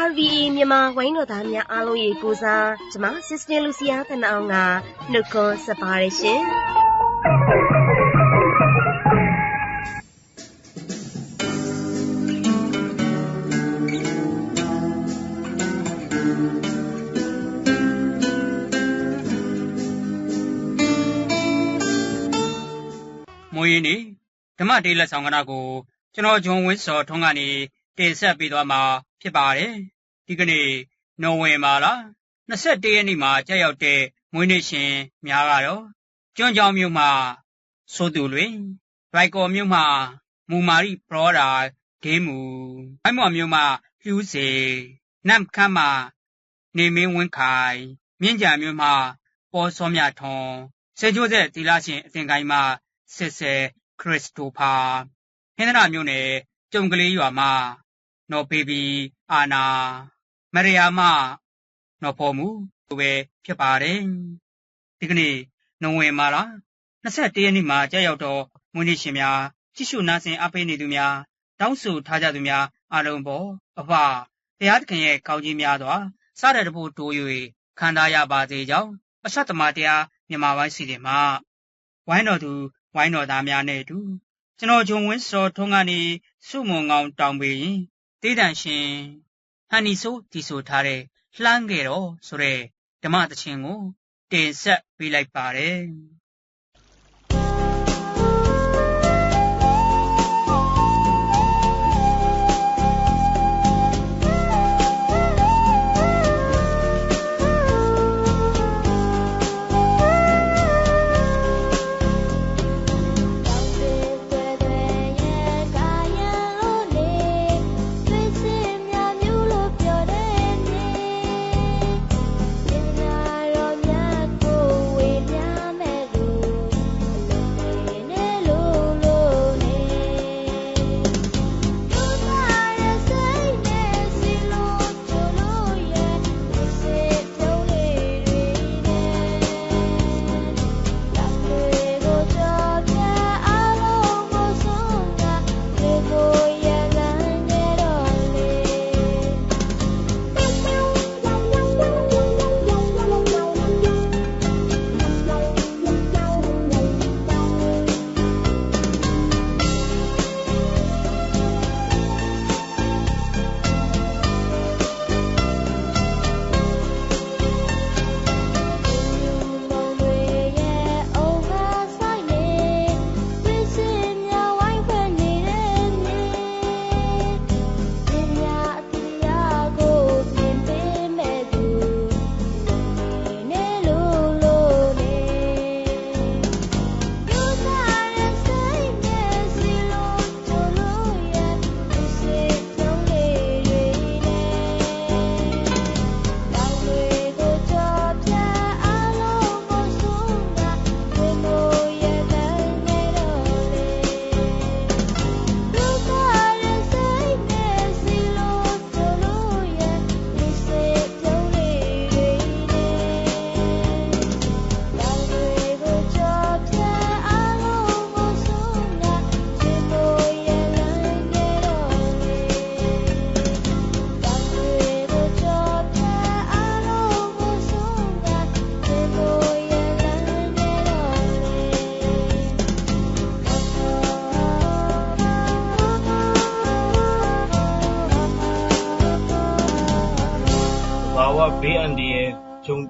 RVE မြန်မာဝိုင်းတော်သားများအားလုံးရေကိုစားကျမ Sister Lucia ခဏအောင်ကနှုတ်ခွန်းဆက်ပါရရှင်မွေးနေ့ဓမ္မတေးလက်ဆောင်ကဏ္ဍကိုကျွန်တော်ဂျွန်ဝင်းစော်ထွန်းကနေတင်ဆက်ပေးသွားမှာ ဖြစ်ပါတယ်ဒီကနေ့နိုဝင်ဘာလ21ရက်နေ့မှာကြာရောက်တဲ့မွေးနေ့ရှင်များကတော့ကျွန်းချောင်းမြို့မှာစိုးသူလွင်ရိုက်ကော်မြို့မှာမူမာရီပရောဒါဒေးမူအိုင်မော်မြို့မှာဖြူးစေနမ်ခမ်းမှာနေမင်းဝင်းခိုင်မြင့်ကြံမြို့မှာပေါ်စောမြထွန်စေကျိုးဆက်သီလရှင်အသင်ကိုင်းမှာစစ်ဆဲခရစ်စတိုဖာဟင်္ဒနာမြို့နယ်ကျုံကလေးရွာမှာ နော်ဘေဘီအာနာမရယာမနော်ဖော်မှုလိုပဲဖြစ်ပါတယ်ဒီကနေ့နိုဝင်ဘာလ21ရက်နေ့မှာကြာရောက်တော့မွေးနေ့ရှင်များကြည့်ရှုနာဆင်အားပေးနေသူများတောင်းဆိုထားကြသူများအားလုံးပေါ်အဖတရားသခင်ရဲ့ကောင်းကြီးများစွာစတဲ့တဖို့တိုး၍ခံစားရပါစေကြောင်းအဆက်သမားတရားမြန်မာပိုင်းစီစဉ်မှာဝိုင်းတော်သူဝိုင်းတော်သားများနဲ့အတူကျွန်တော်ဂျုံဝင်းစောထွန်းကနေစုမုံငောင်းတောင်ပေရင် တေးတန်ရှင်ဟန်နီဆိုတီဆိုထားတဲ့လှမ်းခဲ့တော့ဆိုတဲ့ဓမ္မသချင်းကိုတင်ဆက်ပေးလိုက်ပါတယ်။။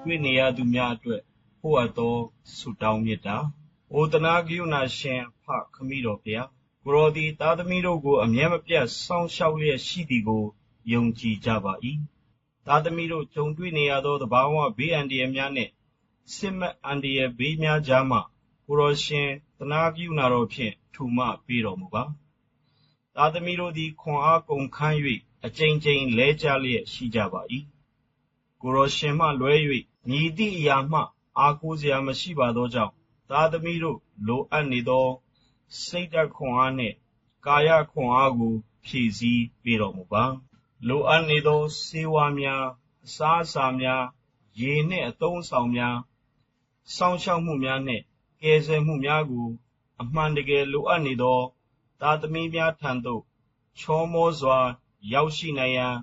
တွေ့နေရသူများအတွက်ပို့အပ်သောဆုတောင်းမေတ္တာ။အိုတနာကရုဏာရှင်ဖခမည်းတော်ဖျားကိုရောသည်သားသမီးတို့ကိုအမြဲမပြတ်စောင့်ရှောက်လျက်ရှိသည်ကိုယုံကြည်ကြပါ၏။သားသမီးတို့ကြုံတွေ့နေရသောသဘာဝဘေးအန္တရာယ်များနှင့်စစ်မက်အန္တရာယ်ဘေးများကြားမှကိုရောရှင်တနာကရုဏာတော်ဖြင့်ထူမပေးတော်မူပါ။သားသမီးတို့သည်ခွန်အားကုန်ခန်း၍အကြိမ်ကြိမ်လဲကျလျက်ရှိကြပါ၏ကိုရောရှင်မှလွဲ၍ မြည်သည့်အရာမှအားကိုးစရာမရှိပါသောကြောင့် သားသမီးတို့ လိုအပ်နေသော စိတ်ဓာတ်ခွန်အားနှင့် ကာယခွန်အားကို ဖြည့်ဆည်းပေးတော်မူပါ လိုအပ်နေသောစေဝါများ အစားအစာများ ရေနှင့် အသုံးအဆောင်များ စောင့်ရှောက်မှုများနှင့် ကယ်ဆယ်မှုများကို အမှန်တကယ် လိုအပ်နေသော သားသမီးများထံသို့ ချောမောစွာ ရောက်ရှိနိုင်ရန်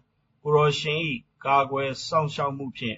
ကိုရောရှင်၏ကာကွယ်စောင့်ရှောက်မှုဖြင့်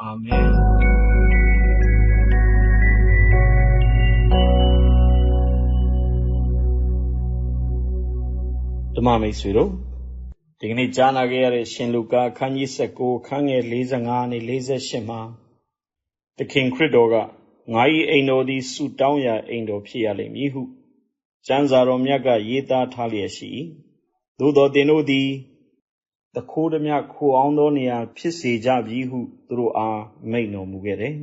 အာမင်ဓမ္မမိတ်ဆွေတို့ဒီကနေ့ကြားနာခဲ့ရတဲ့ရှင်လူကာအခန်းကြီး19ခန်းငယ်45နဲ့48မှာသခင်ခရစ်တော်ကငါ၏အိမ်တော်သည်ဆုတောင်းရာအိမ်တော်ဖြစ်ရလိမ့်မည်ဟုကျမ်းစာတော်မြတ်ကရေးသားထားလျက်ရှိ၏သို့တော်သင်တို့သည် တခိုးဓမြခိုအောင်သောနေရာဖြစ်စေကြပြီဟုသူတို့အားမိန့်တော်မူခဲ့တယ်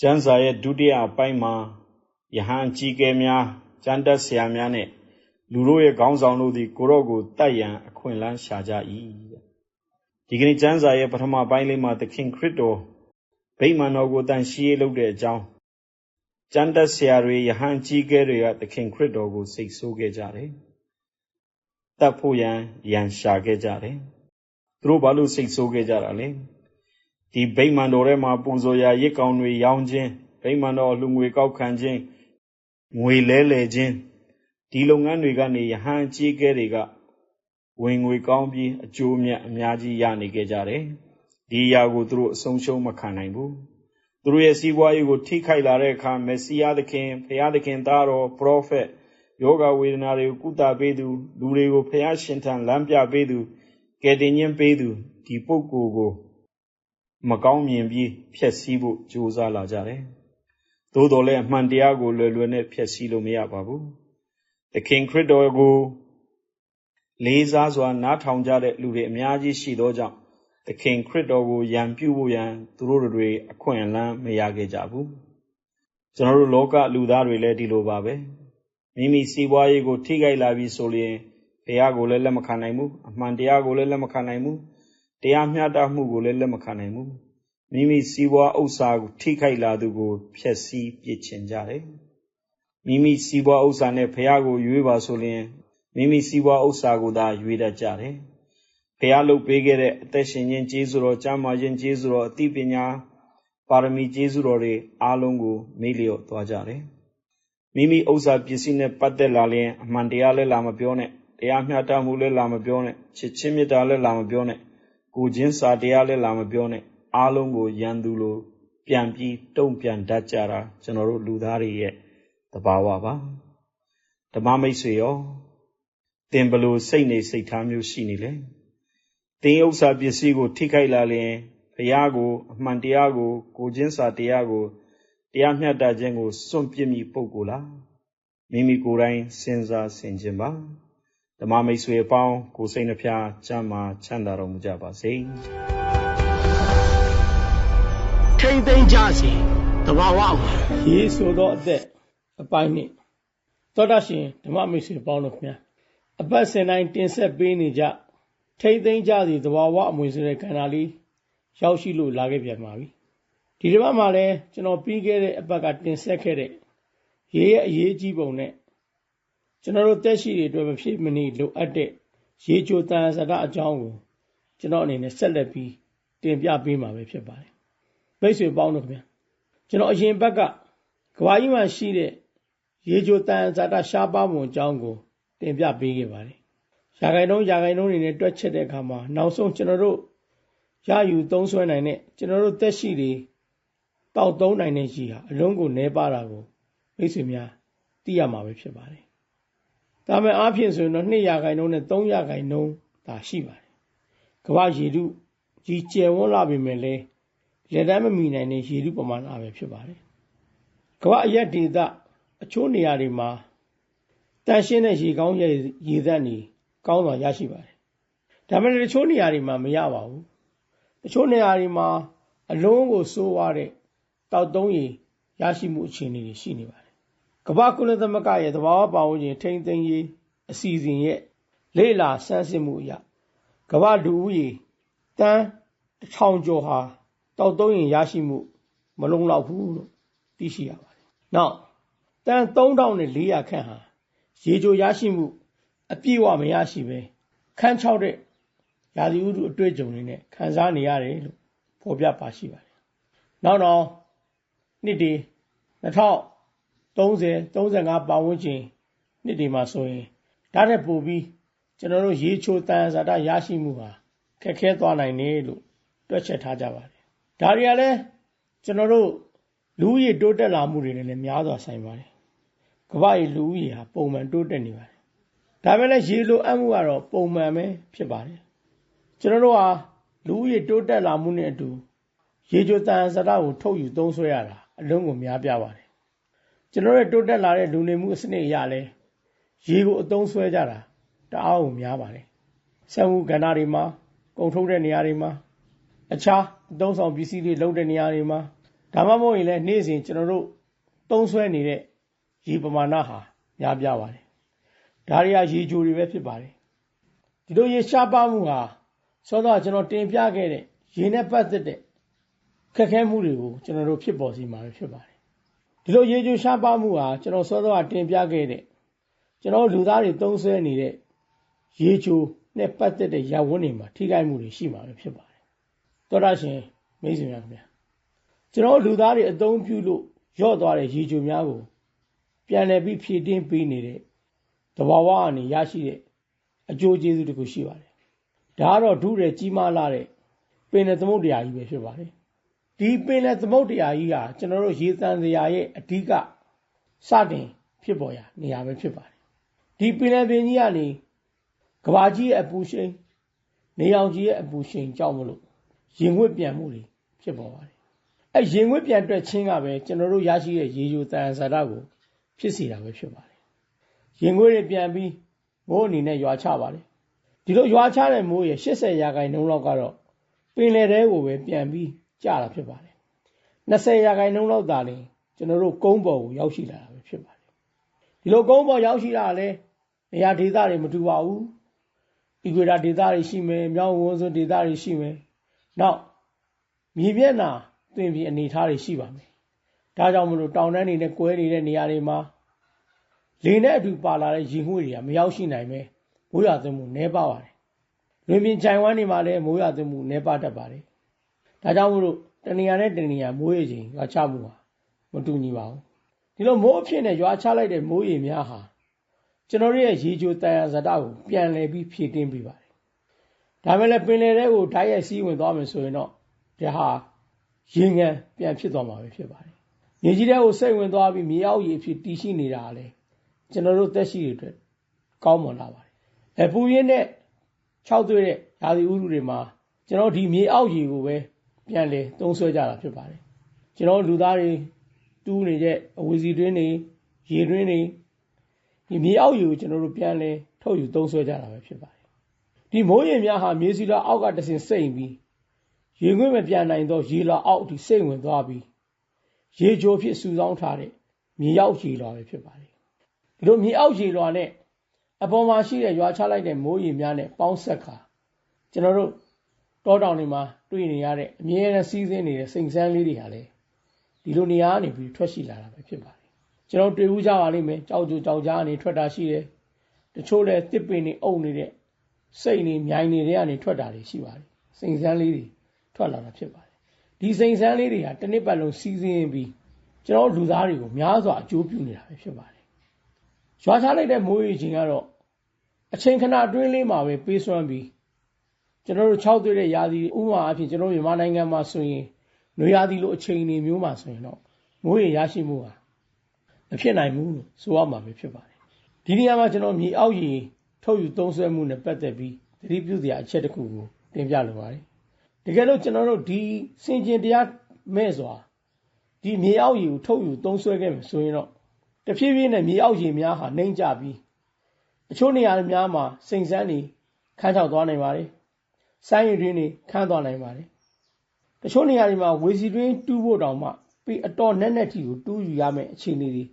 ကျမ်းစာရဲ့ဒုတိယအပိုင်းမှာယဟန်ကြီးကဲများကျမ်းတက်ဆရာများနဲ့လူတို့ရဲ့ခေါင်းဆောင်တို့သည်ကိုရော့ကိုတတ်ရန်အခွင့်အလမ်းရှာကြ၏ဒီကနေ့ကျမ်းစာရဲ့ပထမပိုင်းလေးမှာသခင်ခရစ်တော်ဗိမာန်တော်ကိုတန်ရှင်းရေးလုပ်တဲ့အကြောင်းကျမ်းတက်ဆရာတွေယဟန်ကြီးကဲတွေကသခင်ခရစ်တော်ကိုစိတ်ဆိုးခဲ့ကြတယ်။တတ်ဖို့ရန်ရန်ရှာခဲ့ကြတယ်။ သူတို့ဘာလို့စိတ်ဆိုးခဲ့ကြတာလဲ။ဒီဗိမာန်တော်ထဲမှာပူဇော်ရာရစ်ကောင်တွေရောင်းခြင်းဗိမာန်တော်လူငွေကောက်ခံခြင်းငွေလဲလှယ်ခြင်းဒီလုပ်ငန်းတွေကနေယဟန်ကြီးကဲတွေကဝင်ငွေကောင်းပြီးအကျိုးမြတ်အများကြီးရနေခဲ့ကြတယ်။ဒီအရာကိုသူတို့အဆုံးရှုံးမခံနိုင်ဘူး။သူတို့ရဲ့စီးပွားရေးကိုထိခိုက်လာတဲ့အခါမက်ဆီယာသခင်ဖျားသခင်သားတော်ပရောဖက်ယောဂဝေဒနာတွေကိုကုသပေးသူလူတွေကိုဖျားရှင်ထံလမ်းပြပေးသူ ကယ်တင်ခြင်းပေးသူဒီပုဂ္ဂိုလ်ကို မကောင်းမြင်ပြီးဖျက်ဆီးဖို့ကြိုးစားလာကြတယ်။သို့တော်လည်းအမှန်တရားကိုလွယ်လွယ်နဲ့ဖျက်ဆီးလို့မရပါဘူး။သခင်ခရစ်တော်ကိုလေးစားစွာနားထောင်ကြတဲ့လူတွေအများကြီးရှိသောကြောင့်သခင်ခရစ်တော်ကိုရန်ပြုဖို့ရန်သူတို့တွေအခွင့်အလမ်းမရခဲ့ကြဘူးကျွန်တော်တို့လောကလူသားတွေလည်းဒီလိုပါပဲမိမိစီးပွားရေးကိုထိခိုက်လာပြီဆိုရင် ဘုရားကိုလည်းလက်မခံနိုင်ဘူးအမှန်တရားကိုလည်းလက်မခံနိုင်ဘူးတရားမျှတမှုကိုလည်းလက်မခံနိုင်ဘူးမိမိစီးပွားဥစ္စာကိုထိခိုက်လာသူကိုဖျက်ဆီးပစ်ချင်ကြတယ်မိမိစီးပွားဥစ္စာနဲ့ဘုရားကိုရွေးပါဆိုရင်မိမိစီးပွားဥစ္စာကိုသာရွေးတတ်ကြတယ်ဖះလုပ်ပေးခဲ့တဲ့အသက်ရှင်ခြင်းကျေးဇူးတော်ကျမ်းမာခြင်းကျေးဇူးတော်အသိပညာပါရမီကျေးဇူးတော်တွေအားလုံးကိုမေ့လျော့သွားကြတယ်မိမိဥစ္စာပစ္စည်းနဲ့ပတ်သက်လာရင်အမှန်တရားလည်းလာမပြောနဲ့ တရားမျှတမှုလည်းလာမပြောနဲ့ချစ်ချင်းမေတ္တာလည်းလာမပြောနဲ့ကိုချင်းစာတရားလည်းလာမပြောနဲ့အားလုံးကိုယန်သူလိုပြန်ပြီးတုံ့ပြန်တတ်ကြတာကျွန်တော်တို့လူသားတွေရဲ့သဘာဝပါဓမ္မမိတ်ဆွေရောတင်ဘလို့စိတ်နေစိတ်ထားမျိုးရှိနေလဲတင်းဥစ္စာပစ္စည်းကို ထိခိုက်လာလျင်ဘုရားကိုအမှန်တရားကို ကိုချင်းစာတရားကိုတရားမျှတခြင်းကိုစွန့်ပစ်မိပုဂ္ဂိုလ်လားမိမိကိုယ်တိုင်စဉ်းစားဆင်ခြင်ပါ ဓမ္မမိတ်ဆွေအပေါင်းကိုစိတ်နှဖျားချမ်းသာချမ်းသာတော်မူကြပါစေ။ထိမ့်သိမ့်ကြစေတဘာဝမှာရေးဆိုသောအသက်အပိုင်းနှင့်သောတာရှင်ဓမ္မမိတ်ဆွေပေါင်းတို့ခင်ဗျာအပတ်စဉ်တိုင်းတင်ဆက်ပေးနေကြထိမ့်သိမ့်ကြစီသဘာဝအမွေဆိုတဲ့ကဏ္ဍလေးရောက်ရှိလို့လာခဲ့ပြန်ပါပြီဒီတစ်ပတ်မှာလည်းကျွန်တော်ပြီးခဲ့တဲ့အပတ်ကတင်ဆက်ခဲ့တဲ့ရေးရဲ့အရေးကြီးပုံနဲ့ ကျွန်တော်တို့တက်ရှိတွေအတွက်မဖြစ်မနေလိုအပ်တဲ့ရေချိုတန်စတာအကြောင်းကိုကျွန်တော်အနေနဲ့ဆက်လက်ပြီးတင်ပြပေးမှာပဲဖြစ်ပါတယ်မိတ်ဆွေပေါင်းတို့ခင်ဗျာကျွန်တော်အရင်ဘက်ကကဘာကြီးမှာရှိတဲ့ရေချိုတန်ဇာတာရှားပါမှုအကြောင်းကိုတင်ပြပေးခဲ့ပါတယ်။ရာဂိုင်တုံးရာဂိုင်တုံးတွေနဲ့တွက်ချက်တဲ့အခါမှာနောက်ဆုံးကျွန်တော်တို့ရယူသုံးဆွဲနိုင်တဲ့ကျွန်တော်တို့တက်ရှိတွေတောက်သုံးနိုင်တဲ့ရှိဟာအလုံးကိုနှဲပါတာကိုမိတ်ဆွေများသိရမှာပဲဖြစ်ပါတယ်။ ဒါမဲ့အားဖြင့်ဆိုရင်တော့2ရာဂိုင်တုံးနဲ့3ရာဂိုင်တုံးသာရှိပါတယ်။ကဘာရေတုကြီးကျယ်ဝန်းလာပြီမဲ့လည်းလက်တမ်းမမီနိုင်တဲ့ရေတုပမာဏပဲဖြစ်ပါတယ်။ကဘာအရက်ဒေသအချို့နေရာတွေမှာတန်ရှင်းတဲ့ရေကောင်းရေရေသက်နေကောင်းစွာရရှိပါတယ်။ဒါပေမဲ့တချို့နေရာတွေမှာမရပါဘူး။တချို့နေရာတွေမှာအလုံးကိုစိုးရတဲ့တောက်သုံးရေရရှိမှုအခြေအနေတွေရှိနေပါတယ်။ ကမ္ဘာကုလသမဂ္ဂရဲ့သဘာဝပတ်ဝန်းကျင်ထိန်းသိမ်းရေးအစီအစဉ်ရဲ့လေ့လာဆန်းစစ်မှုအရကမ္ဘာလူဦးရေတန်းတစ်ထောင်ကျော်ဟာတောက်သုံးရေရရှိမှုမလုံလောက်ဘူးလို့သိရှိရပါတယ်။နောက်တန်3400ခန့်ဟာရေချိုရရှိမှုအပြည့်အဝမရရှိပဲခန်းချောက်တဲ့ရာသီဥတုအတွေ့အကြုံတွေနဲ့ခံစားနေရတယ်လို့ဖော်ပြပါရှိပါတယ်။နောက်တော့နှစ်ဒီ 2030 35ပတ်ဝန်းကျင်နှစ်ဒီမှာဆိုရင်ဒါနဲ့ပိုပြီးကျွန်တော်တို့ရေချိုတန်ဇာတရရှိမှုဟာခက်ခဲသွားနိုင်တယ်လို့တွက်ချက်ထားကြပါတယ်။ဒါတွေကလည်းကျွန်တော်တို့လူဦးရေတိုးတက်လာမှုတွေနဲ့လည်းများစွာဆိုင်ပါတယ်။ကမ္ဘာ့ရေလူဦးရေဟာပုံမှန်တိုးတက်နေပါတယ်။ဒါပေမဲ့လည်းရေလိုအပ်မှုကတော့ပုံမှန်ပဲဖြစ်ပါတယ်။ကျွန်တော်တို့ဟာလူဦးရေတိုးတက်လာမှုနဲ့အတူရေချိုတန်စတာကိုထုတ်ယူသုံးစွဲရတာအလုံးကိုများပြားပါတယ်။ ကျွန်တော်တို့တိုးတက်လာတဲ့လူနေမှုအစနစ်အရလည်းရေကိုအသုံးစွဲကြတာတအားကိုများပါတယ်။ဆက်မှုကဏ္ဍတွေမှာကုန်ထုတ်တဲ့နေရာတွေမှာအခြားအသုံးဆောင်ပစ္စည်းတွေလုပ်တဲ့နေရာတွေမှာဒါမှမဟုတ်ရင်လည်းနေ့စဉ်ကျွန်တော်တို့သုံးဆွဲနေတဲ့ရေပမာဏဟာများပြားပါတယ်။ဒါတွေကရေကြိုတွေပဲဖြစ်ပါတယ်။ဒီလိုရေရှားပါမှုဟာစောစောကျွန်တော်တင်ပြခဲ့တဲ့ရေနဲ့ပတ်သက်တဲ့ခက်ခဲမှုတွေကိုကျွန်တော်တို့ဖြစ်ပေါ်စေမှာဖြစ်ပါတယ်။ ဒီလိုရေကြိုရှားပါမှုဟာကျွန်တော်စောစောကတင်ပြခဲ့တဲ့ကျွန်တော်လူသားတွေသုံးဆွဲနေတဲ့ရေချိုနဲ့ပတ်သက်တဲ့ရဝန်းတွေမှာထိခိုက်မှုတွေရှိမှာဖြစ်ပါတယ်။သောတာရှင်မိတ်ဆွေများခင်ဗျာကျွန်တော်လူသားတွေအသုံးပြုလို့ရော့သွားတဲ့ရေချိုများကိုပြန်လည်ပြီးဖြည့်တင်းပေးနေတဲ့တဘာဝအနေရရှိတဲ့အကျိုးကျေးဇူးတခုရှိပါတယ်။ဒါကတော့ဒုရဲကြီးမားလာတဲ့ပင်လယ်သမုဒ္ဒရာကြီးပဲဖြစ်ပါတယ်။ ဒီပင်လယ်သမုဒ္ဒရာကြီးဟာကျွန်တော်တို့ရေသန့်စရာရဲ့အဓိကစတင်ဖြစ်ပေါ်ရာနေရာပဲဖြစ်ပါတယ်။ဒီပင်လယ်ပင်ကြီးကနေကဘာကြီးရဲ့အပူရှိန်နေအောင်ကြီးရဲ့အပူရှိန်ကြောင့်မလို့ရင်ဝှက်ပြန်မှုတွေဖြစ်ပေါ်ပါတယ်။အဲရင်ဝှက်ပြန်တွက်ချင်းကပဲကျွန်တော်တို့ရရှိတဲ့ရေချိုတန်ဆာဒကိုဖြစ်စေတာပဲဖြစ်ပါတယ်။ရင်ဝှက်တွေပြန်ပြီးမိုးအနေနဲ့ရွာချပါတယ်။ဒီလိုရွာချတဲ့မိုးရဲ့80ရာခိုင်နှုန်းလောက်ကတော့ပင်လယ်ထဲကိုပဲပြန်ပြီး ကျတာဖြစ်ပါတယ်။20ရာခိုင်နှုန်းလောက်သာလျှင်ကျွန်တော်တို့ကုန်းပေါ်ကိုရောက်ရှိလာတာပဲဖြစ်ပါတယ်။ဒီလိုကုန်းပေါ်ရောက်ရှိလာလဲနေရာဒေသတွေမတူပါဘူး။အီကွေတာဒေသတွေရှိမယ်၊မြောက်ဝန်းစွန်းဒေသတွေရှိမယ်။နောက်မြေမျက်နှာတွင်ပြီးအနေထားတွေရှိပါမယ်။ဒါကြောင့်မလို့တောင်တန်းတွေနဲ့ကွဲနေတဲ့နေရာတွေမှာလေနဲ့အတူပါလာတဲ့ရေငွေ့တွေကမရောက်ရှိနိုင်ပဲမိုးရွာသွန်းမှုနှဲပါပါတယ်။လွင်ပြင်ခြိုင်ဝမ်းတွေမှာလည်းမိုးရွာသွန်းမှုနှဲပါတတ်ပါတယ်။ ဒါကြောင့်မလို့တနေရာနဲ့တနေရာမိုးရေချိန်ရွာချမှုဟာမတူညီပါဘူး။ဒီလိုမိုးအဖြစ်နဲ့ရွာချလိုက်တဲ့မိုးရေများဟာကျွန်တော်ရဲ့ရေချိုတန်ရာဇတာကိုပြန်လည်ပြီးဖြည့်တင်းပေးပါတယ်။ဒါမဲ့လည်းပင်လယ်ထဲကိုဓာတ်ရိုက်စီးဝင်သွားမယ်ဆိုရင်တော့ဒါဟာရေငန်ပြန်ဖြစ်သွားမှာပဲဖြစ်ပါတယ်။မြေကြီးထဲကိုစိတ်ဝင်သွားပြီးမြေအောက်ရေဖြစ်တည်ရှိနေတာလည်းကျွန်တော်တို့သက်ရှိတွေအတွက်ကောင်းမွန်လာပါတယ်။အပူရင်းနဲ့၆သွေးတဲ့ရာသီဥတုတွေမှာကျွန်တော်ဒီမြေအောက်ရေကိုပဲ ပြန်လေသုံးဆွဲကြတာဖြစ်ပါတယ်။ကျွန်တော်လူသားတွေတူးနေတဲ့အဝီစီတွင်းတွေရေတွင်းတွေဒီမြေအောက်ရေကိုကျွန်တော်တို့ပြန်လဲထုတ်ယူသုံးဆွဲကြတာပဲဖြစ်ပါတယ်။ဒီမိုးရေများဟာမြေစီလွှာအောက်ကတဆင်စိမ့်ပြီးရေငွေ့မပြန်နိုင်သောရေလွှာအောက်ထိစိတ်ဝင်သွားပြီးရေချိုဖြစ်စုဆောင်းထားတဲ့မြေရောက်ရေလွှာပဲဖြစ်ပါတယ်ဒီလိုမြေအောက်ရေလွှာနဲ့အပေါ်မှာရှိတဲ့ရွာချလိုက်တဲ့မိုးရေများနဲ့ပေါင်းဆက်ခါကျွန်တော်တို့ တောတောင်တွေမှာတွေ့နေရတဲ့အမြဲတမ်းစီးဆင်းနေတဲ့စိန်ဆန်းလေးတွေဟာလေဒီလိုနေရာကနေပြီးထွက်ရှိလာတာပဲဖြစ်ပါတယ်ကျွန်တော်တွေ့ဦးကြပါလိမ့်မယ်ကြောက်ကြကြောက်ကြားကနေထွက်တာရှိတယ်တချို့လည်းတစ်ပင်တွေအုပ်နေတဲ့စိတ်နေမြိုင်နေတဲ့ကနေထွက်တာတွေရှိပါတယ်စိန်ဆန်းလေးတွေထွက်လာတာဖြစ်ပါတယ်ဒီစိန်ဆန်းလေးတွေဟာတစ်နှစ်ပတ်လုံးစီးဆင်းပြီးကျွန်တော်လူသားတွေကိုများစွာအကျိုးပြုနေတာပဲဖြစ်ပါတယ်ရွာချလိုက်တဲ့မိုးရေချိန်ကတော့အချိန်ခဏအတွင်းလေးမှာပဲပေးစွမ်းပြီး ကျွန်တော်တို့6တွေ့တဲ့ရာသီဥပမာအဖြစ်ကျွန်တော်မြန်မာနိုင်ငံမှာဆိုရင်နွေရာသီလိုအချိန်တွေမျိုးမှာဆိုရင်တော့မိုးရေရရှိမှုဟာမဖြစ်နိုင်ဘူးလို့ဆိုရမှာပဲဖြစ်ပါတယ်ဒီနေရာမှာကျွန်တော်မြေအောက်ရေထုတ်ယူသုံးစွဲမှုနဲ့ပတ်သက်ပြီးသတိပြုစရာအချက်တစ်ခုကိုတင်ပြလိုပါတယ်တကယ်လို့ကျွန်တော်တို့ဒီစင်ကျင်တရားမဲ့စွာဒီမြေအောက်ရေကိုထုတ်ယူသုံးစွဲခဲ့မယ်ဆိုရင်တော့တဖြည်းဖြည်းနဲ့မြေအောက်ရေများဟာနှိမ့်ကျပြီးအချို့နေရာများမှာစိန်စမ်းတွေခန်းချောက်သွားနိုင်ပါတယ်။ ဆိုင်းရည်တွင်းတွေခန်းသွားနိုင်ပါတယ်။တချို့နေရာတွေမှာဝေစီတွင်းတူးဖို့တောင်မှပြီးအတော်နဲ့နဲ့ထီကိုတူးယူရမယ့်အခြေအနေတွေ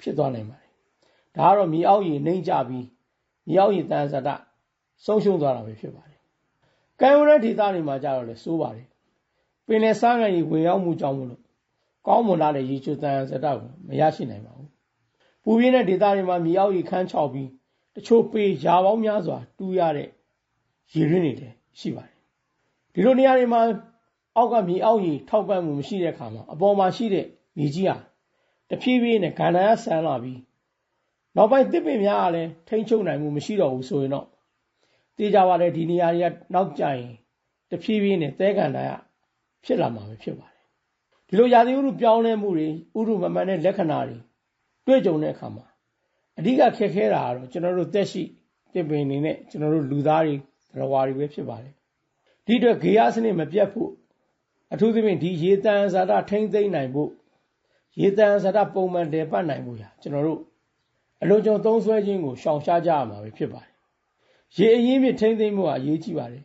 ဖြစ်သွားနိုင်ပါတယ်။ဒါကတော့မြေအောက်ရေနှိမ့်ကျပြီးမြေအောက်ရေတန်ဆတာဆုံးရှုံးသွားတာပဲဖြစ်ပါတယ်။ကံရိုးတဲ့ဒေသတွေမှာကြတော့လေစိုးပါတယ်။ပင်လယ်စားငံရေဝင်ရောက်မှုကြောင့်မလို့ကောင်းမွန်လာတဲ့ရေချိုတန်ဆတာကိုမရရှိနိုင်ပါဘူး။ပူပြင်းတဲ့ဒေသတွေမှာမြေအောက်ရေခန်းချောက်ပြီးတချို့ပေရာပေါင်းများစွာတူးရတဲ့ရေရင်းတွေလည်း ရှိပါတယ်ဒီလိုနေရာတွေမှာအောက်ကမြေအောက်ရေထောက်ပံ့မှုမရှိတဲ့အခါမှာအပေါ်မှာရှိတဲ့မြေကြီးဟာတဖြည်းဖြည်းနဲ့ဂန္ဓာရဆန်လာပြီးနောက်ပိုင်းတစ်ပင်များကလည်းထိမ့်ချုပ်နိုင်မှုမရှိတော့ဘူးဆိုရင်တော့တေးကြပါလေဒီနေရာတွေကနောက်ကျရင်တဖြည်းဖြည်းနဲ့သဲကန္ဓာရဖြစ်လာမှာပဲဖြစ်ပါတယ်ဒီလိုရာသီဥတုပြောင်းလဲမှုတွေဥတုမမှန်တဲ့လက္ခဏာတွေတွေ့ကြုံတဲ့အခါမှာအဓိကခက်ခဲတာကတော့ကျွန်တော်တို့တက်ရှိတစ်ပင်နေနဲ့ကျွန်တော်တို့လူသားတွေ သရဝါတွေပဲဖြစ်ပါတယ်ဒီအတွက်ဂေယစနစ်မပြတ်ဖို့အထူးသဖြင့်ဒီရေတန်ဇာတာထိမ့်သိမ့်နိုင်ဖို့ရေတန်ဇာတာပုံမှန်တည်ပတ်နိုင်ဖို့ရာကျွန်တော်တို့အလုံးစုံသုံးဆွဲခြင်းကိုရှောင်ရှားကြရမှာပဲဖြစ်ပါတယ်ရေအရင်းမြစ်ထိမ့်သိမ့်မှုဟာအရေးကြီးပါတယ်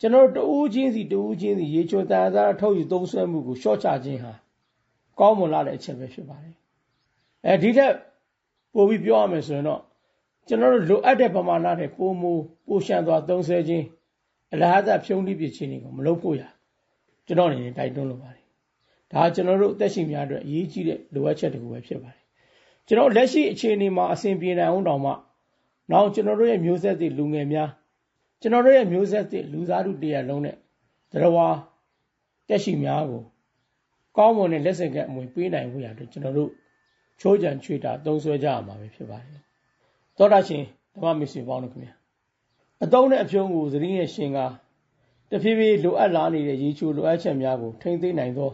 ကျွန်တော်တို့တဦးချင်းစီတဦးချင်းစီရေချိုတန်ဇာတာထုတ်ယူသုံးဆွဲမှုကိုရှော့ချခြင်းဟာကောင်းမွန်လာတဲ့အချက်ပဲဖြစ်ပါတယ်အဲဒီထက်ပိုပြီးပြောရမယ်ဆိုရင်တော့ ကျွန်တော်တို့လိုအပ်တဲ့ပမာဏနဲ့ပိုမိုပိုရှံသွားသုံးဆဲခြင်းအလားအဖြုံးတိပြခြင်းတွေကိုမလုပ်ဖို့ရကျွန်တော်အနေနဲ့တိုက်တွန်းလိုပါတယ်ဒါကျွန်တော်တို့အသက်ရှင်များအတွက်အရေးကြီးတဲ့လိုအပ်ချက်တစ်ခုပဲဖြစ်ပါတယ်ကျွန်တော်လက်ရှိအခြေအနေမှာအဆင်ပြေနိုင်အောင်တောင်မှနောက်ကျွန်တော်တို့ရဲ့မျိုးဆက်သစ်လူငယ်များကျွန်တော်တို့ရဲ့မျိုးဆက်သစ်လူသားတို့တရားလုံးနဲ့သရဝါတက်ရှိများကိုကောင်းမွန်တဲ့လက်ဆင့်ကပ်အမွေပေးနိုင်ဖို့ရအတွက်ကျွန်တော်တို့ချိုးကြံချွေတာသုံးဆွဲကြရမှာပဲဖြစ်ပါတယ် သောတာရှင်ဓမ္မမစ္စည်းပေါင်းတို့ခင်ဗျာအတုံးနဲ့အဖြုံးကိုသတိနဲ့ရှင်ကတဖြည်းဖြည်းလိုအပ်လာနေတဲ့ရေချိုလိုအပ်ချက်များကိုထိမ့်သိမ့်နိုင်သော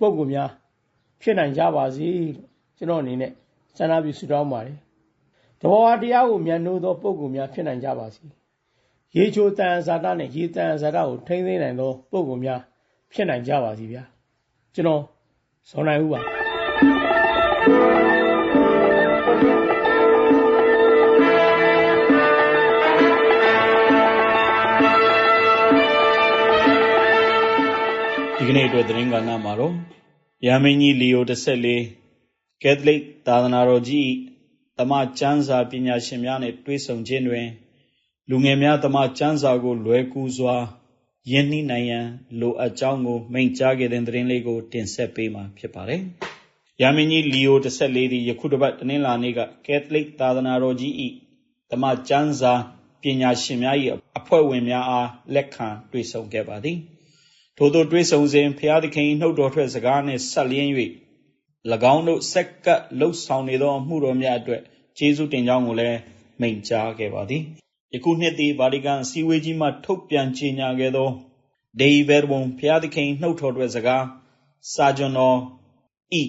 ပုဂ္ဂိုလ်များဖြစ်နိုင်ကြပါစေလို့ကျွန်တော်အနေနဲ့ဆန္ဒပြုဆုတောင်းပါတယ်တဘောဝတရားကိုမြန်နိုးသောပုဂ္ဂိုလ်များဖြစ်နိုင်ကြပါစေရေချိုတန်ဇာတာနဲ့ရေတန်ဇာတာကိုထိမ့်သိမ့်နိုင်သောပုဂ္ဂိုလ်များဖြစ်နိုင်ကြပါစေဗျာကျွန်တော်ဇော်နိုင်ဦးပါ ဒီကနေ့အတွက်သတင်းကဏ္ဍမှာတော့ရမင်းကြီးလီယို14ကက်သလစ်သာသနာတော်ကြီးတမချမ်းစာပညာရှင်များနဲ့တွေ့ဆုံခြင်းတွင် လူငယ်များတမချမ်းစာကို လွယ်ကူစွာယဉ်နှီးနိုင်ရန်လိုအပ်ကြောင်းကိုမိန့်ကြားခဲ့တဲ့သတင်းလေးကို တင်ဆက်ပေးမှာဖြစ်ပါတယ်။ရမင်းကြီးလီယို14သည်ယခုတစ်ပတ်တနင်္လာနေ့ကကက်သလစ်သာသနာတော်ကြီး၏တမချမ်းစာပညာရှင်များ၏အဖွဲ့ဝင်များအားလက်ခံတွေ့ဆုံခဲ့ပါသည်။ ထိုသို့တွေ့ဆုံစဉ်ဘုရားသခင်နှုတ်တော်ထွက်စကားနှင့်ဆက်လျင်း၍၎င်းတို့ဆက်ကပ်လှုပ်ဆောင်နေသောအမှုတော်များအတွက်ကျေးဇူးတင်ကြောင်းကိုလည်းမိန့်ကြားခဲ့ပါသည်ယခုနှစ်သည်ဗာတီကန်အစည်းအဝေးကြီးမှထုတ်ပြန်ကြေညာခဲ့သောဒေီဗယ်ဘုံဘုရားသခင်နှုတ်တော်ထွက်စကားစာကျွန်တော်ဤ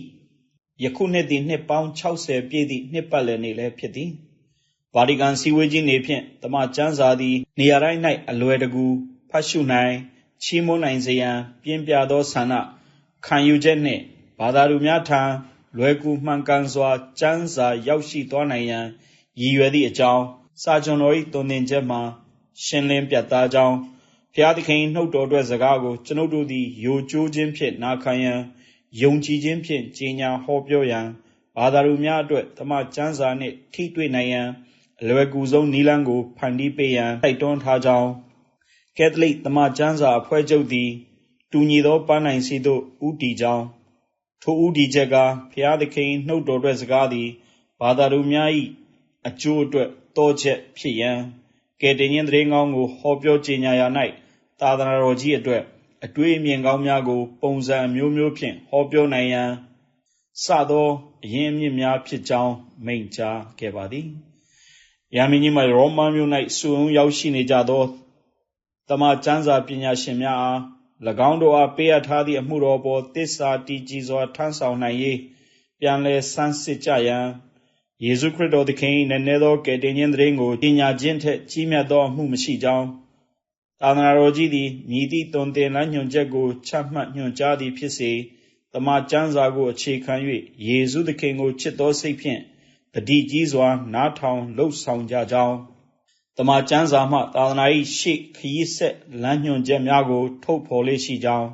ယခုနှစ်သည်နှစ်ပေါင်း60ပြည့်သည့်နှစ်ပတ်လည်နေ့လည်းဖြစ်သည်ဗာတီကန်စီဝေးကြီးနေဖြင့်တမန်ကျမ်းစာသည်နေရာတိုင်း၌အလွယ်တကူဖတ်ရှုနိုင် ချီးမွမ်းနိုင်စေရန်ပြင်းပြသောဆန္ဒခံယူချက်နှင့်ဘာသာသူများထံလွယ်ကူမှန်ကန်စွာကျမ်းစာရောက်ရှိသွားနိုင်ရန်ရည်ရွယ်သည့်အကြောင်းစာကျွန်တော်၏တုန်သင်ချက်မှာရှင်းလင်းပြသကြောင်းဘဖျားသခင်နှုတ်တော်အတွက်စကားကိုကျွန်ုပ်တို့သည်ယိုကျိုးခြင်းဖြင့်နာခံရန်ယုံကြည်ခြင်းဖြင့်ကြေညာဟောပြောရန်ဘာသာလူများအတွက်တမန်ကျမ်းစာနှင့်ထိတွေ့နိုင်ရန်အလွယ်ကူဆုံးနည်းလမ်းကိုဖန်တီးပေးရန်တိုက်တွန်းထားကြောင်း ကက်သလိတမန်ကျမ်းစာအဖွဲ့ချုပ်သည် တူညီသော ပန်းနိုင်စီသို့ဥတီကြောင်း ထိုဥတီချက်ကဖျားသခင် နှုတ်တော်အတွက်စကားသည် ဘာသာလူများ၏အကျိုးအတွက်တောချက်ဖြစ်ရန် ကယ်တင်ခြင်းသတင်းကောင်းကို ဟောပြောကြေညာရာ၌သာသနာတော်ကြီးအတွက် အတွေ့အမြင်ကောင်းများကို ပုံစံအမျိုးမျိုးဖြင့် ဟောပြောနိုင်ရန် စသော အရင်းအမြစ်များဖြစ်ကြောင်း မိန့်ကြားခဲ့ပါသည်။ယာမင်းကြီးမှာရောမမြို့၌စုံရောက်ရှိနေကြသော တမန်ကျမ်းစာပညာရှင်များအား၎င်းတို့အားပေးအပ်ထားသည့်အမှုတော်ပေါ်တစ္ဆာတည်ကြည်စွာထမ်းဆောင်နိုင်ရေးပြန်လည်ဆန်းစစ်ကြရန်ယေရှုခရစ်တော်သခင်နည်းနည်းသောကယ်တင်ခြင်းသတင်းကိုပညာချင်းထက်ကြီးမြတ်သောအမှုမရှိကြောင်းသာသနာတော်ကြီးသည်မြည်သည့်တွင်တင်လမ်းညွှန်ချက်ကိုချမှတ်ညွှန်ကြားသည်ဖြစ်စေတမန်ကျမ်းစာကိုအခြေခံ၍ယေရှုသခင်ကိုချစ်သောစိတ်ဖြင့်တတိကြီးစွာနားထောင်လှုပ်ဆောင်ကြကြောင်း တမန်ကျမ်းစာမှ သာသနာ၏ရှေ့ခရီးဆက်လမ်းညွှန်ချက်များကို ထုတ်ဖော်လေးရှိကြောင်း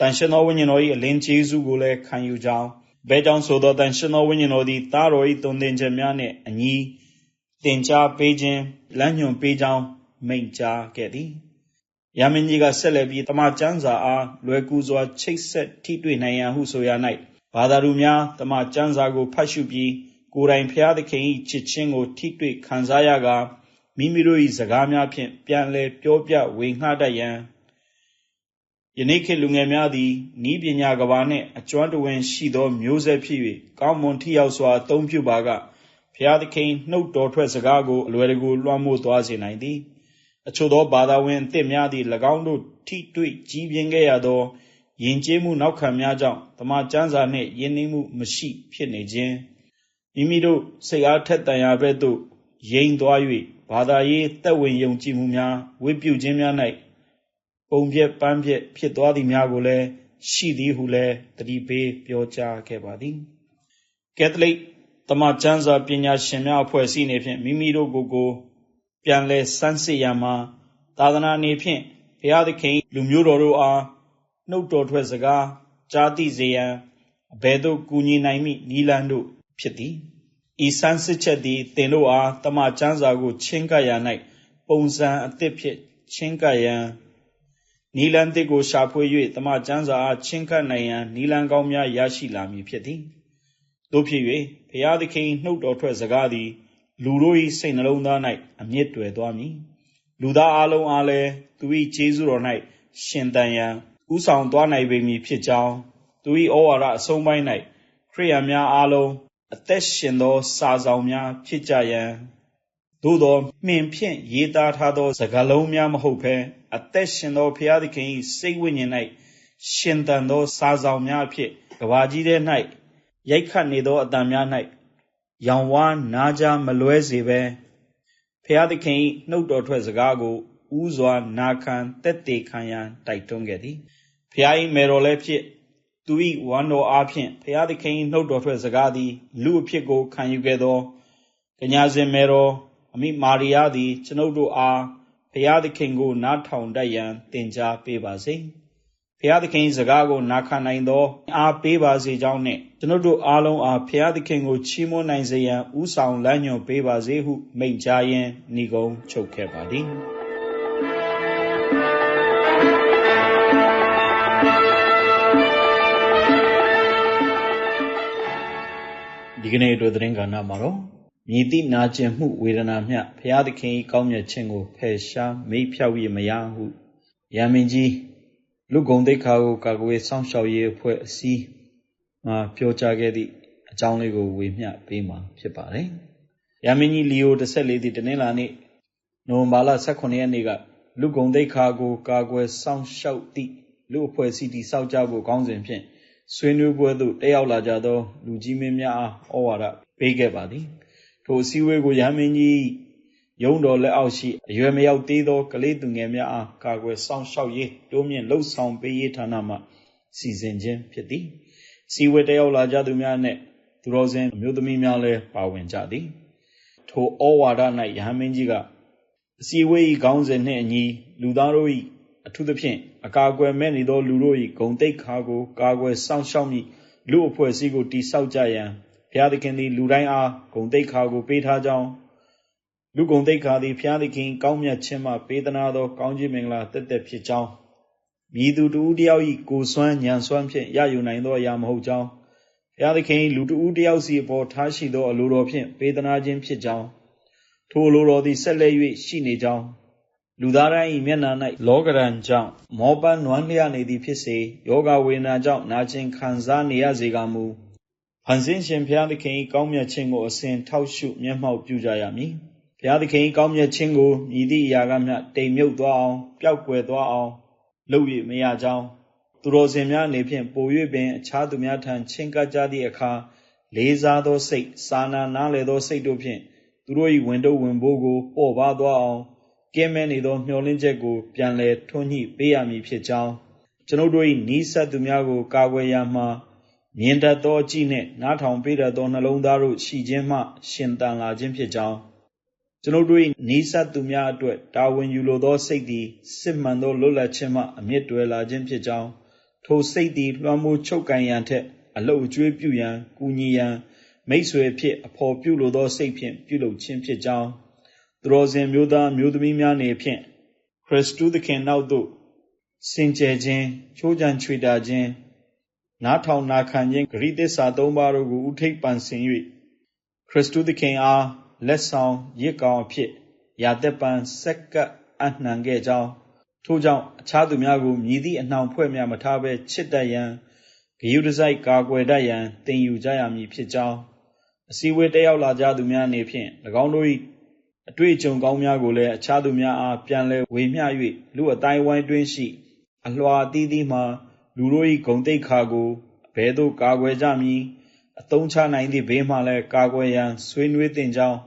တန်ရှင်သောဝိညာဉ်တော်၏အလင်းကျေးဇူးကိုလည်းခံယူကြောင်းဘဲကြောင့်ဆိုသောတန်ရှင်သောဝိညာဉ်တော်သည်သားတော်၏တုန်တင်ချက်များနှင့်အညီတင်ကြားပေးခြင်းလမ်းညွှန်ပေးကြောင်းမိန့်ကြားခဲ့သည်။ယာမင်းကြီးကဆက်လက်ပြီးတမန်ကျမ်းစာအားလွယ်ကူစွာချိတ်ဆက်ထိတွေ့နိုင်ရန်ဟုဆိုရ၌ဘာသာသူများတမန်ကျမ်းစာကိုဖတ်ရှုပြီးကိုယ်တိုင်ဖျားသခင်၏ချစ်ခြင်းကိုထိတွေ့ခံစားရကာ မိမိတို့၏စကားများဖြင့်ပြန်လည်ပြောပြဝေငှတတ်ရန်ယနေ့ခေတ်လူငယ်များသည်ဤပညာကဘာနှင့်အကျွမ်းတဝင်ရှိသောမျိုးဆက်ဖြစ်၍ကောင်းမွန်ထိရောက်စွာအသုံးပြုပါကဖျားသခင်နှုတ်တော်ထွက်စကားကိုအလွယ်တကူလွှမ်းမိုးသွားစေနိုင်သည်အချို့သောဘာသာဝင်အသစ်များသည်၎င်းတို့ထိတွေ့ကြီးပြင်းခဲ့ရသောယဉ်ကျေးမှုနောက်ခံများကြောင့်တမန်ကျမ်းစာနှင့်ယဉ်နှင်းမှုမရှိဖြစ်နေခြင်းမိမိတို့စိတ်အားထက်သန်ရာဘက်သို့ယိမ်သွား၍ ဘာသာရေးသက်ဝင်ယုံကြည်မှုများဝိပုခြင်းများ၌ပုံပြက်ပန်းပြက်ဖြစ်သွားသည်များကိုလည်းရှိသည်ဟုလည်းတတိပေးပြောကြားခဲ့ပါသည်ကက်သလိတ်တမန်ကျမ်းစာပညာရှင်များအဖွဲ့အစည်းနေဖြင့်မိမိတို့ကိုယ်ကို ပြန်လဲစမ်းစစ်ရမှာသာသနာနေဖြင့်ဘုရားသခင်လူမျိုးတော်တို့အားနှုတ်တော်ထွက်စကားကြားသိစေရန်အဘယ်သို့ကူညီနိုင်မိနီလန်းတို့ဖြစ်သည် ဤစမ်းစစ်ချက်သည်သင်တို့အားတမန်ကျမ်းစာကို ချင်းကပ်ရ၌ပုံစံအသစ်ဖြင့်ချင်းကပ်ရန်နီလန်းသစ်ကိုရှာဖွေ၍တမန်ကျမ်းစာအားချင်းကပ်နိုင်ရန်နီလန်းကောင်းများရရှိလာမည်ဖြစ်သည်တို့ဖြစ်၍ဘုရားသခင်နှုတ်တော်ထွက်စကားသည် လူတို့၏စိတ်နှလုံးသား၌အမြင့်တွယ်သွားမည်လူသားအလုံးအားလည်းသူ၏ကျေးဇူးတော်၌ရှင်သန်ရန်ဥဆောင်သွားနိုင်ပေမည်ဖြစ်ကြောင်းသူ၏ဩဝါဒအဆုံးပိုင်း၌ခရိယန်များအားလုံး အသက်ရှင်သော စာဆောင်များဖြစ်ကြရန်သို့သောမှင်ဖြင့်ရေးသားထားသော စကားလုံးများမဟုတ်ဘဲအသက်ရှင်သောဘုရားသခင်၏စိတ်ဝိညာဉ်၌ရှင်သန်သော စာဆောင်များဖြင့်ကဘာကြီးထဲ၌ရိုက်ခတ်နေသောအတန်များ၌ရောင်ဝါးနားကြားမလွဲစေဘဲဖျားသခင်၏နှုတ်တော်ထွက်စကားကိုဥစွာနာခံတက်တေခံရန်တိုက်တွန်းခဲ့သည်ဖျား၏မေတော်လည်းဖြစ် သူ၏ဝမ်းတော်အားဖြင့်ဖျားသခင်၏နှုတ်တော်ထွက်စကားသည် လူအဖြစ်ကိုခံယူခဲ့သောကညာစဉ်မေတော်အမိမာရိယာသည် ကျွန်ုပ်တို့အားဖျားသခင်ကို နားထောင်တတ်ရန်သင်ကြားပေးပါစေ။ဖျားသခင်စကားကိုနာခံနိုင်သောအားပေးပါစေကြောင်းနှင့်ကျွန်ုပ်တို့အားလုံးအားဖျားသခင်ကိုချီးမွမ်းနိုင်စေရန်ဥဆောင်လမ်းညွှန်ပေးပါစေဟုမိန့်ကြားရင်းဏီကုံချုပ်ခဲ့ပါသည် ဒီကနေ့အတွက်သတင်းကဏ္ဍမှာတော့မြည်သည့်နာကျင်မှုဝေဒနာမျှဖျားသခင်၏ကောင်းမြတ်ခြင်းကိုဖယ်ရှားမိဖြောက်ရမရဟုရမင်းကြီးလူ့ဂုဏ်သိက္ခာကိုကာကွယ်စောင့်ရှောက်ရေးအဖွဲ့အစည်းမှာပြောကြားခဲ့သည့်အကြောင်းလေးကိုဝေမျှပေးမှာဖြစ်ပါတယ်။ရမင်းကြီးလီယို14သည်တနင်္လာနေ့နိုဝင်ဘာလ18ရက်နေ့ကလူဂုံသိက္ခာကိုကာကွယ်စောင့်ရှောက်သည့်လူအဖွဲ့အစည်းတည်ဆောက်ကြဖို့ကောင်းစဉ်ဖြင့် ဆွေးနွေးပွဲသို့တက်ရောက်လာကြသော လူကြီးမင်းများအားဩဝါဒပေးခဲ့ပါသည်။ထိုအစည်းအဝေးကိုရမင်းကြီးရုံးတော်လက်အောက်ရှိအရွယ်မရောက်သေးသောကလေးသူငယ်များအားကာကွယ်စောင့်ရှောက်ရေးတိုးမြင့်လှုပ်ဆောင်ပေးရေးဌာနမှစီစဉ်ခြင်းဖြစ်သည်စီဝဲတယောက်လာကြသူများနှင့်သူတော်စင်အမျိုးသမီးများလည်းပါဝင်ကြသည်ထိုဩဝါဒ၌ယဟန်မင်းကြီးကအစီဝေး၏ခေါင်းစဉ်နှင့်အညီလူသားတို့၏အထူးသဖြင့် အကာအကွယ်မဲ့နေသောလူတို့၏ဂုံတိတ်ခါကို ကာကွယ်စောင့်ရှောက်မည်လူအဖွဲ့အစည်းကိုတိဆောက်ကြရန်ဘုရားသခင်သည်လူတိုင်းအားဂုံတိတ်ခါကိုပေးထားကြောင်းလူဂုံတိတ်ခါသည်ဘုရားသခင်ကောင်းမြတ်ခြင်းမှပေးသနာသောကောင်းခြင်းမင်္ဂလာတက်တက်ဖြစ်ကြောင်းမြည်သူတူတယောက်၏ကိုယ်စွမ်းဉာဏ်စွမ်းဖြင့်ရယူနိုင်သောအရာမဟုတ်ကြောင်းဘုရားသခင်လူတူတယောက်စီအပေါ်ထားရှိသောအလိုတော်ဖြင့်ပေးသနာခြင်းဖြစ်ကြောင်းထိုအလိုတော်သည်ဆက်လက်၍ရှိနေကြောင်း လူသားတိုင်း၏မျက်နှာ၌လောကရန်ကြောင့်မောပန်းနွမ်းလျနေသည်ဖြစ်စေယောဂဝေဒနာကြောင့်နာကျင်ခံစားနေရစေကမူဖန်ဆင်းရှင်ဘုရားသခင်၏ကောင်းမြတ်ခြင်းကိုအစဉ်ထောက်ရှုမျက်မှောက်ပြုကြရမည်ဘုရားသခင်၏ကောင်းမြတ်ခြင်းကိုမြည်သည့်အရာကမျှတိမ်မြုပ်သွားအောင်ပျောက်ကွယ်သွားအောင်လုပ်၍မရကြောင်းသူတော်စင်များအနေဖြင့်ပို၍ပင်အခြားသူများထံချင်းကပ်ကြသည့်အခါလေးစားသောစိတ်စာနာနားလည်သောစိတ်တို့ဖြင့်သူတို့၏ဝင်တို့ဝင်ဘိုးကိုပေါ်ပါသွားအောင် ကင်းမဲ့နေသောမျှော်လင့်ချက်ကို ပြန်လည်ထွန်းညှိပေးရမည်ဖြစ်ကြောင်းကျွန်ုပ်တို့၏နီးစပ်သူများကို ကာကွယ်ရမှာမြင်တတ်သောအကြည့်နှင့်နားထောင်ပေးတတ်သောနှလုံးသားတို့ရှိခြင်းမှရှင်သန်လာခြင်းဖြစ်ကြောင်းကျွန်ုပ်တို့၏နီးစပ်သူများအတွက်တာဝန်ယူလိုသောစိတ်သည်စစ်မှန်သောလွတ်လပ်ခြင်းမှအမြင့်တွယ်လာခြင်းဖြစ်ကြောင်းထိုစိတ်သည်လွှမ်းမိုးချုပ်ကန်ရန်ထက်အလုတ်အကျွေးပြုရန်ကူညီရန်မိတ်ဆွေဖြစ်အဖော်ပြုလိုသောစိတ်ဖြင့်ပြုလုပ်ခြင်းဖြစ်ကြောင်း သူတော်စင်မျိုးသားမျိုးသမီးများနေဖြင့်ခရစ်တုသခင်နောက်သို့စင်ကြယ်ခြင်းချိုးချံချွေတာခြင်းနားထောင်နာခံခြင်းဂရိသစ္စာသုံးပါးတို့ကိုဥထိပ်ပန်ဆင်၍ခရစ်တုသခင်အားလက်ဆောင်ရစ်ကောင်အဖြစ်ရာသက်ပန်ဆက်ကပ်အနှံခဲ့ကြောင်းထို့ကြောင့်အခြားသူများကိုမြည်သည့်အနှောင်ဖွဲ့များမထားဘဲချစ်တတ်ရန်ဂယုတစိုက်ကာကွယ်တတ်ရန်သင်ယူကြရမည်ဖြစ်ကြောင်းအစည်းအဝေးတက်ရောက်လာကြသူများအနေဖြင့်၎င်းတို့၏ အတွေ့အကြုံကောင်းများကိုလည်းအခြားသူများအားပြန်လည်ဝေမျှ၍လူအတိုင်းဝိုင်းတွင်းရှိ အလွှာအသီးသီးမှလူတို့၏ဂုံတိတ်ခါကိုဘယ်သို့ကာကွယ်ကြမည်အသုံးချနိုင်သည့်ဘေးမှလည်းကာကွယ်ရန်ဆွေးနွေးသင့်ကြောင်း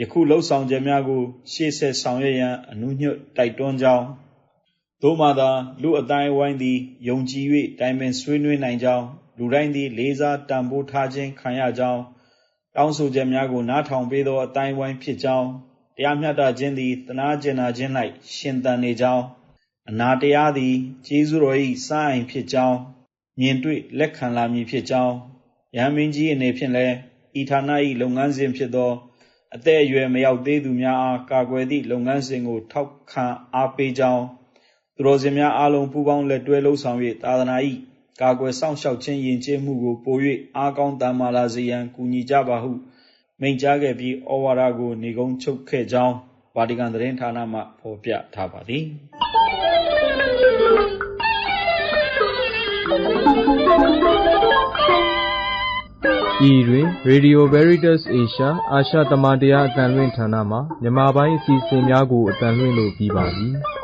ယခုလှုပ်ဆောင်ချက်များကို ရှေ့ဆက်ဆောင်ရွက်ရန်အနုညွတ်တိုက်တွန်းကြောင်းသို့မှသာလူအတိုင်းဝိုင်းသည်ယုံကြည်၍တိုင်ပင်ဆွေးနွေးနိုင်ကြောင်းလူတိုင်းသည်လေးစားတန်ဖိုးထားခြင်းခံရကြောင်း တောင်းဆိုချက်များကိုနားထောင်ပေးသောအတိုင်းဝိုင်းဖြစ်ကြောင်းတရားမျှတခြင်းသည်တနာကျင်နာခြင်း၌ရှင်သန်နေကြောင်းအနာတရားသည်ကျေးဇူးတော်၏စအိမ်ဖြစ်ကြောင်းမြင်တွေ့လက်ခံလာမည်ဖြစ်ကြောင်းရဟန်းမင်းကြီးအနေဖြင့်လည်းဤဌာန၏လုပ်ငန်းစဉ်ဖြစ်သောအသက်အရွယ်မရောက်သေးသူများအားကာကွယ်သည့်လုပ်ငန်းစဉ်ကိုထောက်ခံအားပေးကြောင်းသူတော်စင်များအားလုံးပူးပေါင်းလက်တွဲလှုပ်ဆောင်၍သာသနာ၏ ကာကွယ်စောင့်ရှောက်ခြင်းယဉ်ကျေးမှုကိုပို၍အားကောင်းတန်မာလာစေရန်ကူညီကြပါဟုမိန့်ကြားခဲ့ပြီးဩဝါဒကိုနေကုန်းချုပ်ခဲ့ကြောင်းဗာတီကန်သတင်းဌာနမှဖော်ပြထားပါသည်ဤတွင် Radio Veritas Asia အာရှတမန်တရားအတန်လွင့်ဌာနမှမြန်မာပိုင်းအစီအစဉ်များကိုအတန်လွင့်လို့ပြီးပါပြီ။